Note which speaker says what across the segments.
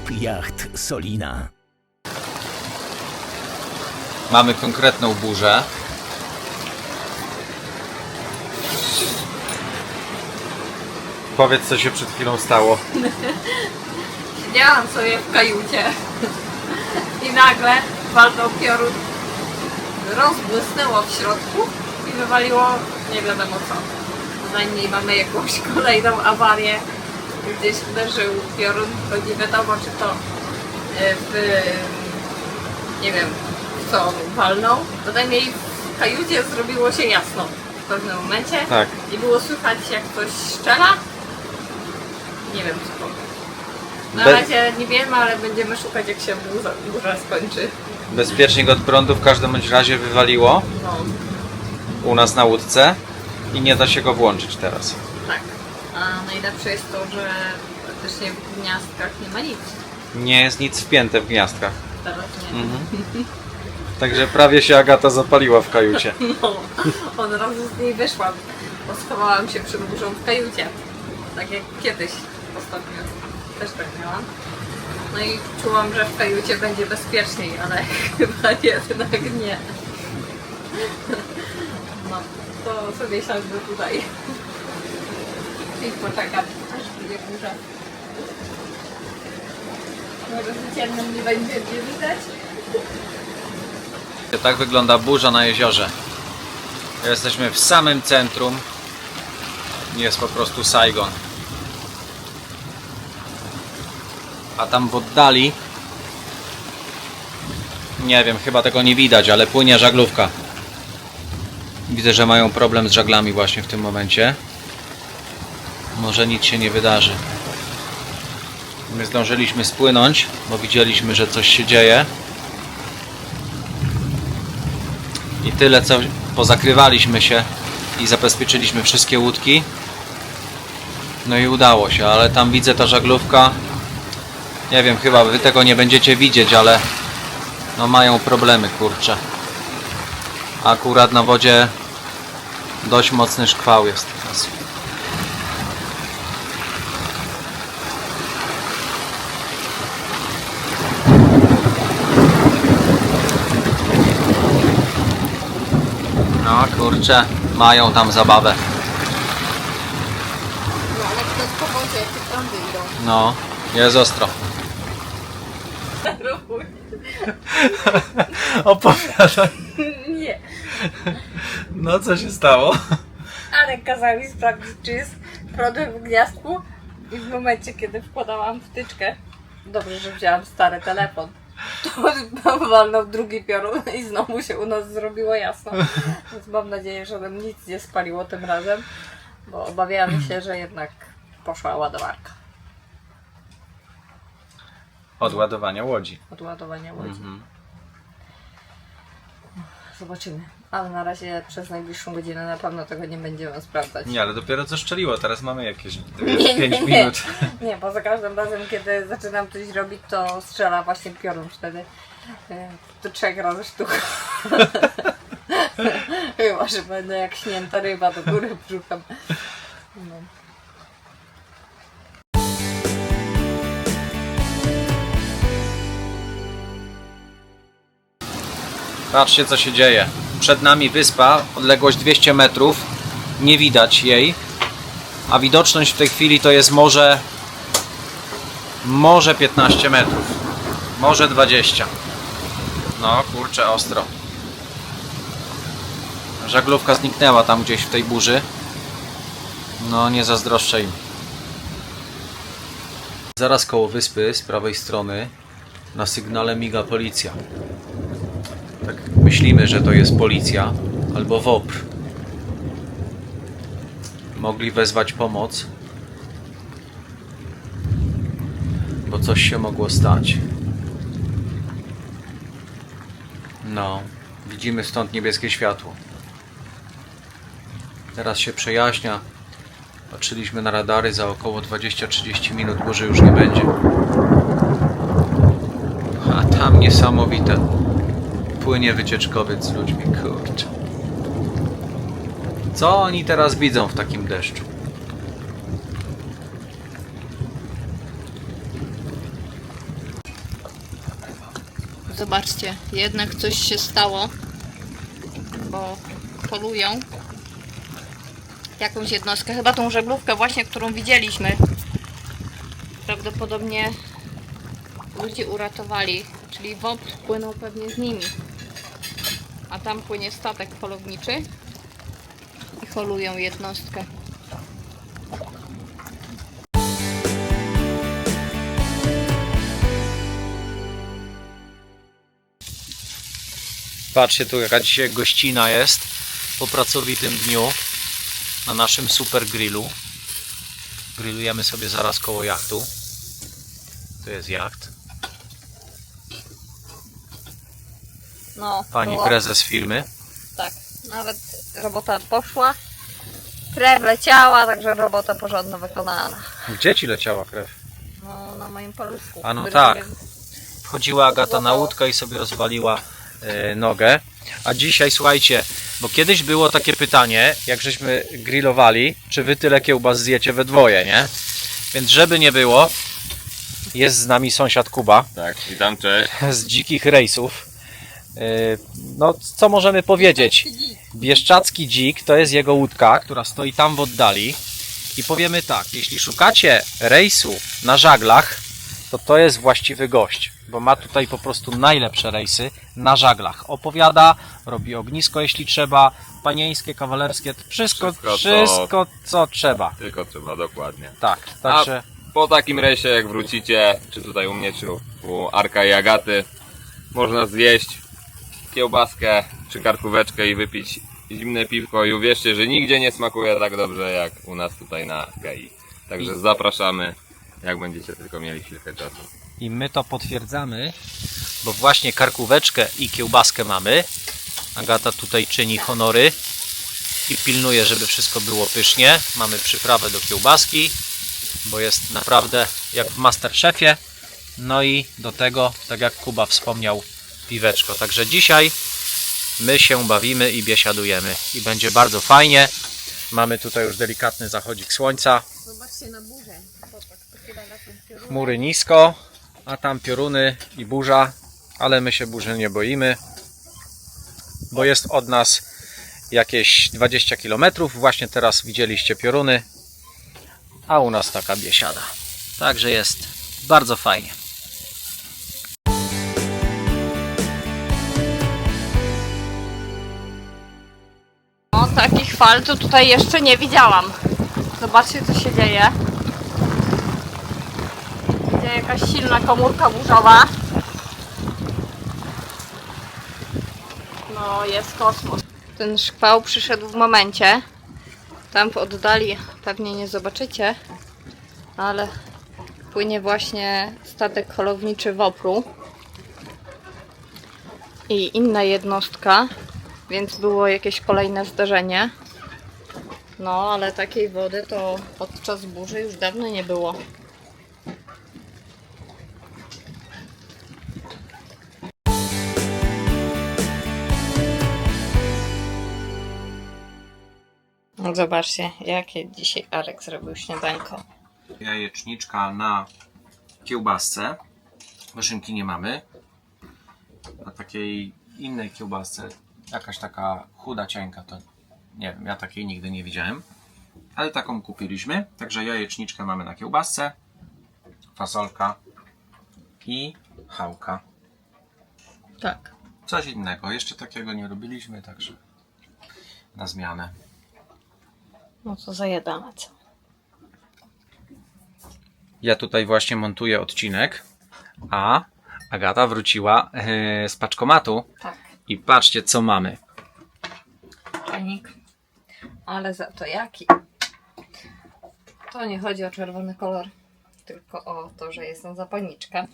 Speaker 1: Klub Jacht Solina.
Speaker 2: Mamy konkretną burzę. Powiedz, co się przed chwilą stało.
Speaker 3: Siedziałam sobie w kajucie i nagle walnął piorun, rozbłysnęło w środku i wywaliło nie wiadomo co. Najmniej mamy jakąś kolejną awarię, gdzieś uderzył piorun, to nie wiadomo czy to e, w, nie wiem, co on walnął. To najmniej w kajucie zrobiło się jasno w pewnym momencie
Speaker 2: Tak.
Speaker 3: i było słychać jak ktoś szczela. Nie wiem co. Na
Speaker 2: Be-
Speaker 3: razie nie wiemy, ale będziemy szukać jak się burza, burza skończy.
Speaker 2: Bezpiecznik od prądu w każdym bądź razie wywaliło
Speaker 3: No,
Speaker 2: u nas na łódce i nie da się go włączyć teraz.
Speaker 3: tak. A najlepsze jest to, że praktycznie w gniazdkach nie ma nic.
Speaker 2: Nie jest nic wpięte w gniazdkach.
Speaker 3: Teraz nie.
Speaker 2: Mhm. Także prawie się Agata zapaliła w kajucie.
Speaker 3: No, od razu z niej wyszłam, bo schowałam się przed burzą w kajucie. Tak jak kiedyś ostatnio też tak miałam. No i czułam, że w kajucie będzie bezpieczniej, ale chyba jednak nie. No, to sobie siądę tutaj i poczekam, aż będzie burza. Może w ciemnym nie będzie mnie widać.
Speaker 2: Tak wygląda burza na jeziorze. Jesteśmy w samym centrum. Jest po prostu Saigon. A tam w oddali nie wiem, chyba tego nie widać, ale płynie żaglówka. Widzę, że mają problem z żaglami właśnie w tym momencie. Może nic się nie wydarzy. My zdążyliśmy spłynąć, bo widzieliśmy, że coś się dzieje. I tyle co pozakrywaliśmy się i zabezpieczyliśmy wszystkie łódki. No i udało się, ale tam widzę ta żaglówka. Nie wiem, chyba wy tego nie będziecie widzieć, ale no mają problemy, kurczę. Akurat na wodzie dość mocny szkwał jest teraz. No kurczę, mają tam zabawę.
Speaker 3: No ale kto z powodzie, jak te prądy idą?
Speaker 2: No, jest ostro. Opowiadaj.
Speaker 3: Nie.
Speaker 2: No co się stało?
Speaker 3: Ale kazali sprawdzić, czy jest problem w gniazdku i w momencie, kiedy wkładałam wtyczkę, dobrze, że wzięłam stary telefon, to walnął drugi piorun i znowu się u nas zrobiło jasno. Więc mam nadzieję, że nam nic nie spaliło tym razem, bo obawiamy się, że jednak poszła ładowarka
Speaker 2: Od ładowania łodzi.
Speaker 3: od ładowania łodzi.
Speaker 2: Mhm.
Speaker 3: Zobaczymy. Ale na razie przez najbliższą godzinę na pewno tego nie będziemy sprawdzać.
Speaker 2: Nie, ale dopiero co szczeliło, teraz mamy jakieś
Speaker 3: Nie,
Speaker 2: 5
Speaker 3: nie.
Speaker 2: minut.
Speaker 3: Nie, bo za każdym razem, kiedy zaczynam coś robić, to strzela właśnie piorun wtedy. e, Do trzech razy sztuka. Chyba, że będę jak śnięta ryba do góry brzuchem. No.
Speaker 2: Patrzcie co się dzieje. Przed nami wyspa, odległość 200 metrów. Nie widać jej. A widoczność w tej chwili to jest może może 15 metrów. Może 20. No kurczę, ostro. Żaglówka zniknęła tam gdzieś w tej burzy. No nie zazdroszczę im. Zaraz koło wyspy z prawej strony na sygnale miga policja. Myślimy, że to jest policja albo WOPR. Mogli wezwać pomoc, bo coś się mogło stać. No, widzimy stąd niebieskie światło. Teraz się przejaśnia. Patrzyliśmy na radary, za około 20-30 minut burzy już nie będzie. A tam niesamowite płynie wycieczkowiec z ludźmi, kurczę. Co oni teraz widzą w takim deszczu?
Speaker 3: Zobaczcie, jednak coś się stało, bo polują jakąś jednostkę, chyba tą żeglówkę właśnie, którą widzieliśmy. Prawdopodobnie ludzi uratowali, czyli WOP płynął pewnie z nimi. A tam płynie statek polowniczy i holują jednostkę.
Speaker 2: Patrzcie tu jaka dzisiaj gościna jest po pracowitym dniu na naszym super grillu. Grillujemy sobie zaraz koło jachtu. To jest jacht.
Speaker 3: No,
Speaker 2: Pani
Speaker 3: było-
Speaker 2: prezes firmy.
Speaker 3: Tak, nawet robota poszła. Krew leciała, także robota porządno wykonana.
Speaker 2: Gdzie ci leciała krew?
Speaker 3: No, na moim paluszku.
Speaker 2: A no
Speaker 3: który
Speaker 2: tak. Wchodziła Agata na łódkę i sobie rozwaliła e, nogę. A dzisiaj słuchajcie, bo kiedyś było takie pytanie, jak żeśmy grillowali, czy wy tyle kiełbas zjecie we dwoje, nie? Więc żeby nie było, jest z nami sąsiad Kuba
Speaker 4: Tak, witam, cześć.
Speaker 2: z dzikich rejsów. E, No, co możemy powiedzieć? Bieszczacki dzik to jest jego łódka, która stoi tam w oddali. I powiemy tak, jeśli szukacie rejsu na żaglach, to to jest właściwy gość, bo ma tutaj po prostu najlepsze rejsy na żaglach. Opowiada, robi ognisko jeśli trzeba, panieńskie, kawalerskie, wszystko,
Speaker 4: Wszystko, co-
Speaker 2: wszystko co trzeba.
Speaker 4: Tylko trzeba dokładnie.
Speaker 2: Tak, także
Speaker 4: Po takim rejsie, jak wrócicie, czy tutaj u mnie, czy u- u Arka i Agaty, można zjeść kiełbaskę czy karkóweczkę i wypić zimne piwko i uwierzcie, że nigdzie nie smakuje tak dobrze jak u nas tutaj na GAI. Także zapraszamy, jak będziecie tylko mieli chwilkę czasu.
Speaker 2: i my to potwierdzamy, bo właśnie karkóweczkę i kiełbaskę mamy. Agata tutaj czyni honory i pilnuje, żeby wszystko było pysznie. Mamy przyprawę do kiełbaski, bo jest naprawdę jak w Masterchefie. No i do tego, tak jak Kuba wspomniał, piweczko. Także dzisiaj my się bawimy i biesiadujemy i będzie bardzo fajnie. Mamy tutaj już delikatny zachodzik słońca.
Speaker 3: Zobaczcie na burzę.
Speaker 2: Chmury nisko, a tam pioruny i burza, ale my się burzy nie boimy, bo jest od nas jakieś 20 km. Właśnie teraz widzieliście pioruny, a u nas taka biesiada. Także jest bardzo fajnie.
Speaker 3: Takich fal to tutaj jeszcze nie widziałam. Zobaczcie, co się dzieje. Idzie jakaś silna komórka burzowa. No, jest kosmos. Ten szkwał przyszedł w momencie. Tam w oddali pewnie nie zobaczycie, ale płynie właśnie statek holowniczy Wopru i inna jednostka więc było jakieś kolejne zdarzenie. No, ale takiej wody to podczas burzy już dawno nie było. No zobaczcie, jakie dzisiaj Arek zrobił śniadanko.
Speaker 2: Jajeczniczka na kiełbasce. Wyszynki nie mamy. Na takiej innej kiełbasce, jakaś taka chuda, cienka, to nie wiem, ja takiej nigdy nie widziałem. Ale taką kupiliśmy. Także jajeczniczkę mamy na kiełbasce, fasolka i chałka.
Speaker 3: Tak.
Speaker 2: Coś innego. Jeszcze takiego nie robiliśmy, także na zmianę.
Speaker 3: No to zajadamy co?
Speaker 2: Ja tutaj właśnie montuję odcinek, a Agata wróciła e, z paczkomatu
Speaker 3: Tak.
Speaker 2: I patrzcie co mamy.
Speaker 3: Czajnik. Ale za to jaki? To nie chodzi o czerwony kolor, tylko o to, że jestem zapalniczka.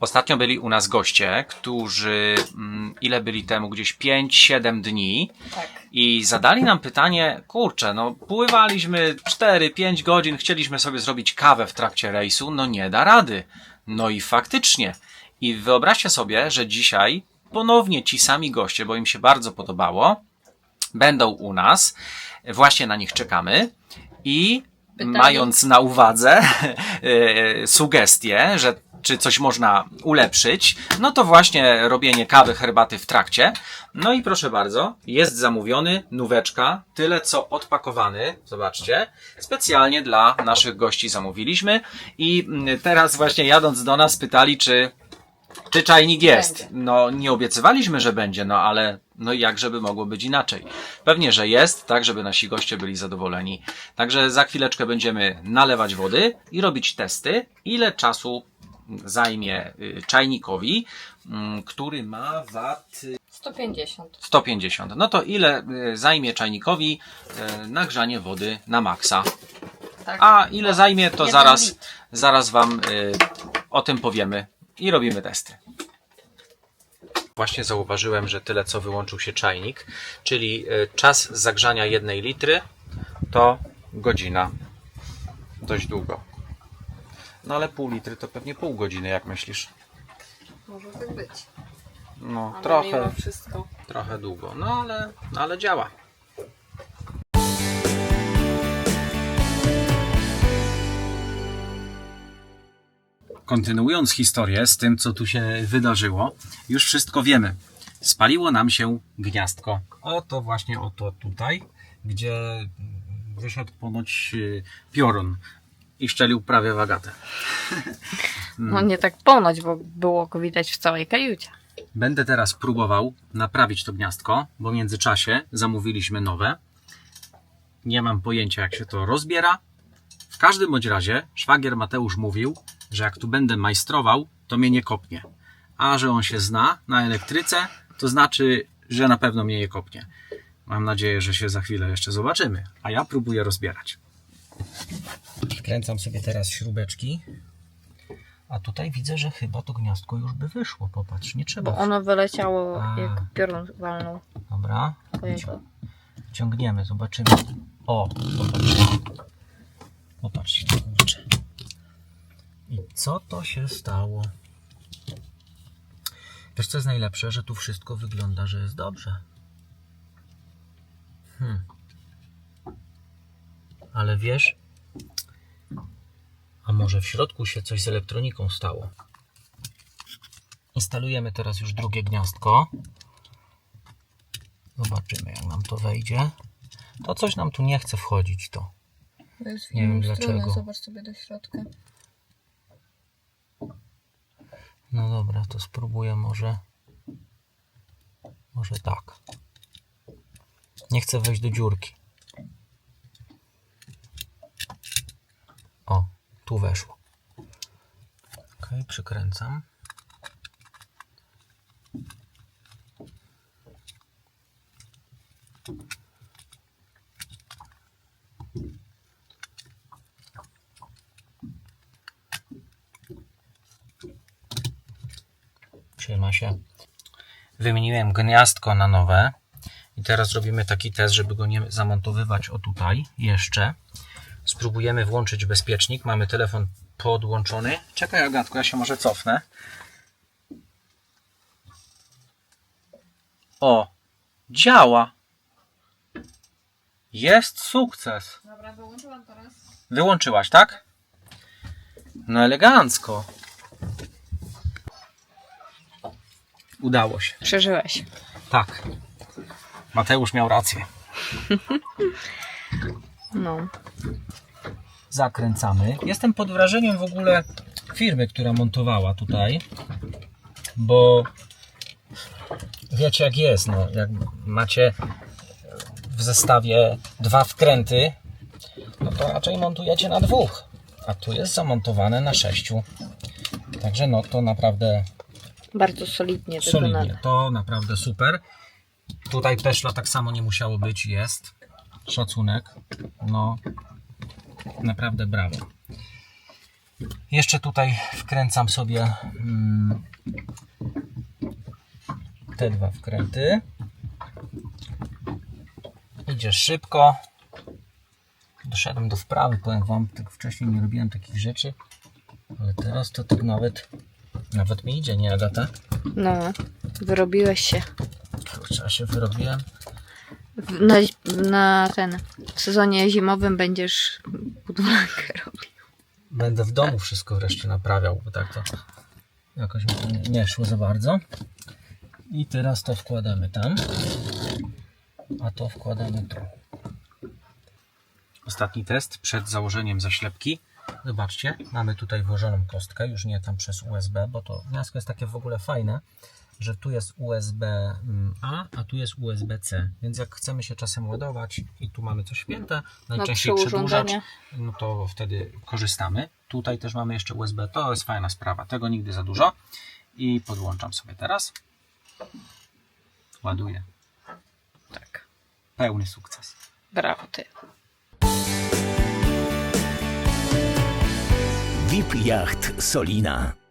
Speaker 2: Ostatnio byli u nas goście, którzy mm, ile byli temu? Gdzieś 5-7 dni
Speaker 3: Tak.
Speaker 2: i zadali nam pytanie, kurczę, no pływaliśmy 4-5 godzin, chcieliśmy sobie zrobić kawę w trakcie rejsu, no nie da rady. No i faktycznie. I wyobraźcie sobie, że dzisiaj ponownie ci sami goście, bo im się bardzo podobało, będą u nas, właśnie na nich czekamy i
Speaker 3: Pytanie.
Speaker 2: mając na uwadze e, sugestie, że czy coś można ulepszyć, no to właśnie robienie kawy, herbaty w trakcie. No i proszę bardzo, jest zamówiony, nóweczka, tyle co odpakowany, zobaczcie, specjalnie dla naszych gości zamówiliśmy i mm, teraz właśnie jadąc do nas pytali, czy czy czajnik jest?
Speaker 3: Będzie.
Speaker 2: No, nie obiecywaliśmy, że będzie, no ale no jak żeby mogło być inaczej? Pewnie, że jest, tak żeby nasi goście byli zadowoleni. Także za chwileczkę będziemy nalewać wody i robić testy, ile czasu zajmie y, czajnikowi, mm, który ma wat
Speaker 3: 150.
Speaker 2: 150. No to ile y, zajmie czajnikowi y, nagrzanie wody na maksa?
Speaker 3: Tak.
Speaker 2: A ile zajmie, to
Speaker 3: Jeden
Speaker 2: zaraz,
Speaker 3: litr.
Speaker 2: zaraz Wam y, o tym powiemy i robimy testy. Właśnie zauważyłem, że tyle co wyłączył się czajnik, czyli y, czas zagrzania jednej litry to godzina. Dość długo. No ale pół litry to pewnie pół godziny, jak myślisz?
Speaker 3: Może tak być.
Speaker 2: No
Speaker 3: Ale
Speaker 2: trochę,
Speaker 3: mimo wszystko.
Speaker 2: trochę długo, no ale, ale działa. Kontynuując historię z tym, co tu się wydarzyło, już wszystko wiemy. Spaliło nam się gniazdko. Oto właśnie oto tutaj, gdzie wyszedł ponoć y, piorun i szczelił prawie wagatę.
Speaker 3: No nie tak ponoć, bo było go widać w całej kajucie.
Speaker 2: Będę teraz próbował naprawić to gniazdko, bo w międzyczasie zamówiliśmy nowe. Nie mam pojęcia, jak się to rozbiera. W każdym bądź razie szwagier Mateusz mówił, że jak tu będę majstrował, to mnie nie kopnie. A że on się zna na elektryce, to znaczy, że na pewno mnie nie kopnie. Mam nadzieję, że się za chwilę jeszcze zobaczymy. A ja próbuję rozbierać. Wkręcam sobie teraz śrubeczki. A tutaj widzę, że chyba to gniazdko już by wyszło. Popatrz, nie trzeba.
Speaker 3: Bo ono wyleciało
Speaker 2: A.
Speaker 3: jak piorun walnął.
Speaker 2: Dobra.
Speaker 3: po jego.
Speaker 2: Ciągniemy, zobaczymy. O, popatrzcie. Popatrzcie, kurczę. I co to się stało? Wiesz co jest najlepsze? Że tu wszystko wygląda, że jest dobrze. Hmm. Ale wiesz, a może w środku się coś z elektroniką stało? Instalujemy teraz już drugie gniazdko. Zobaczymy, jak nam to wejdzie. To coś nam tu nie chce wchodzić, to. Nie wiem dlaczego.
Speaker 3: Zobacz sobie do środka.
Speaker 2: No dobra, to spróbuję może. Może tak. Nie chcę wejść do dziurki. O, tu weszło. Ok, przykręcam. Trzyma się. Wymieniłem gniazdko na nowe. I teraz robimy taki test, żeby go nie zamontowywać o tutaj jeszcze. Spróbujemy włączyć bezpiecznik. Mamy telefon podłączony. Czekaj, Agatko, ja się może cofnę. O, działa. Jest sukces.
Speaker 3: Dobra, wyłączyłam teraz.
Speaker 2: Wyłączyłaś, tak? No elegancko. Udało się.
Speaker 3: Przeżyłeś.
Speaker 2: Tak. Mateusz miał rację.
Speaker 3: No.
Speaker 2: Zakręcamy. Jestem pod wrażeniem w ogóle firmy, która montowała tutaj, bo wiecie jak jest, no, jak macie w zestawie dwa wkręty, no to raczej montujecie na dwóch, a tu jest zamontowane na sześciu. Także no to naprawdę
Speaker 3: Bardzo solidnie
Speaker 2: solidnie.
Speaker 3: wykonane.
Speaker 2: To naprawdę super. Tutaj peszla tak samo nie musiało być, jest. Szacunek. No, naprawdę brawo. Jeszcze tutaj wkręcam sobie mm, te dwa wkręty. Idzie szybko. Doszedłem do wprawy, powiem Wam, tak wcześniej nie robiłem takich rzeczy, ale teraz to tak nawet, nawet mi idzie, nie Agata?
Speaker 3: No. Wyrobiłeś się.
Speaker 2: Kurczę, się wyrobiłem.
Speaker 3: Na, na ten. W sezonie zimowym będziesz budowlankę robił.
Speaker 2: Będę w domu wszystko wreszcie naprawiał, bo tak to jakoś mi to nie, nie szło za bardzo. I teraz to wkładamy tam, a to wkładamy tu. Ostatni test przed założeniem zaślepki. Zobaczcie, mamy tutaj włożoną kostkę, już nie tam przez USB, bo to gniazdko jest takie w ogóle fajne, że tu jest USB A, a tu jest USB-C. Więc jak chcemy się czasem ładować i tu mamy coś wpięte, najczęściej
Speaker 3: trzy
Speaker 2: przedłużacz, no to wtedy korzystamy. Tutaj też mamy jeszcze USB, to jest fajna sprawa, tego nigdy za dużo. I podłączam sobie teraz. Ładuję.
Speaker 3: Tak.
Speaker 2: Pełny sukces.
Speaker 3: Brawo ty.
Speaker 1: VIP Yacht Solina.